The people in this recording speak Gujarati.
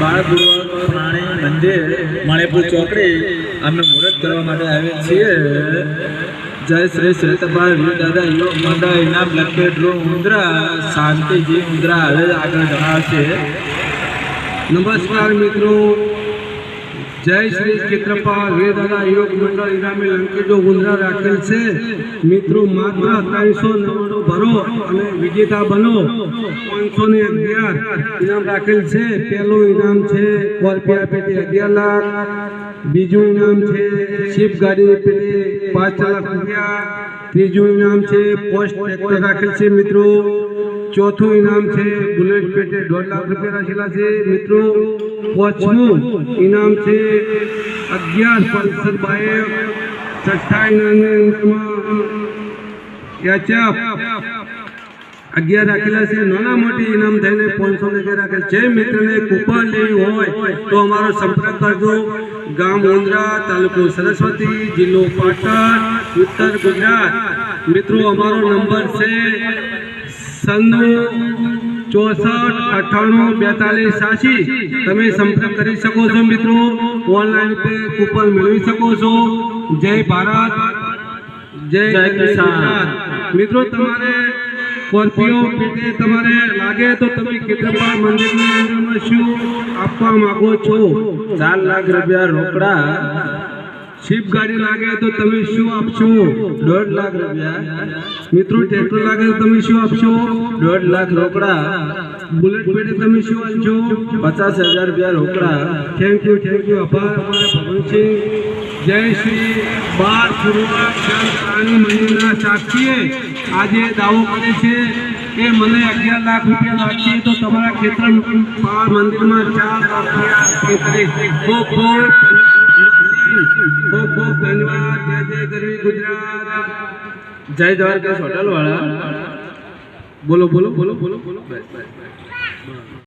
બાળ પૂર્વક પ્રાણી મંદિર મણિપુર કરવા માટે આવ્યા છીએ. જય શ્રી શ્રેતપાલ વીર દાદા યોગ મંડળ, ઇનામ લખે ડ્રો ઉંદરા શાંતિજી ઉંદરા હવે આગળ જણાવશે. નમસ્કાર મિત્રો. જય શ્રી ચિત્રપાલ વેદાદા યોગ મંડળ ઇનામે લંકેજો ગુંદરા રાખેલ છે. મિત્રો, માત્ર ત્રણસો નવ્વાણું ભરો અને વિજેતા બનો. પાંચસો ને અગિયાર ઇનામ રાખેલ છે. પહેલું ઇનામ છે સ્કોર્પિયા પેટી અગિયાર લાખ. બીજું ઇનામ છે શિપ ગાડી પેટી પાંચ લાખ રૂપિયા. ત્રીજું ઇનામ છે પોસ્ટ રાખેલ છે મિત્રો. ચોથું ઇનામ છે, બુલેટ પેટે દોઢ લાખ રૂપિયા રાખેલા છે. મિત્રો, પાંચમું ઇનામ છે, અગિયાર પલ્સર બાઇક છઠ્ઠા એચએફ અગિયાર રાખેલા છે, નાના મોટી ઇનામ થઈને પાંચસો ને રાખેલ. છે મિત્રને કૂપન લેવી હોય તો અમારો સંપર્ક કરજો. ગામ ઓંદરા તાલુકો સરસ્વતી, જિલ્લો પાટણ, ઉત્તર ગુજરાત. મિત્રો, અમારો નંબર છે સન્નું ચોસઠ અઠ્ઠાણું બેતાલીસ સાસી તમે સંપર્ક કરી શકો છો મિત્રો. ઓનલાઈન પે કૂપન મેળવી શકો છો. જય ભારત જય. કિસાન. મિત્રો તમારે સ્કોર્પિયો પેટે તમારે લાગે તો તમે કેટલા મંદિરની અંદરમાં શું આપવા માંગો છો? ચાર લાખ રૂપિયા રોકડા શિપ ગાડી લાગે તો તમે શું આપશો? દોઢ લાખ રૂપિયા. મિત્રો ટ્રેક્ટર લાગે તો તમે શું આપશો? દોઢ લાખ રોકડા. બુલેટ પેટે તમે શું આપશો? પચાસ હજાર રૂપિયા રોકડા. થેન્ક યુ થેન્ક યુ અપાર ભગવાનસિંહ જય શ્રી બાર રાણી મંદિરના સાક્ષીએ. આજે દાવો કરે છે કે મને અગિયાર લાખ રૂપિયા લાગશે તો તમારા ખેતર મંદિરમાં ચાર લાખ રૂપિયા જય દ્વારકાશ હોટલ વાળા. બોલો બોલો બોલો બોલો. બોલો બસ બસ.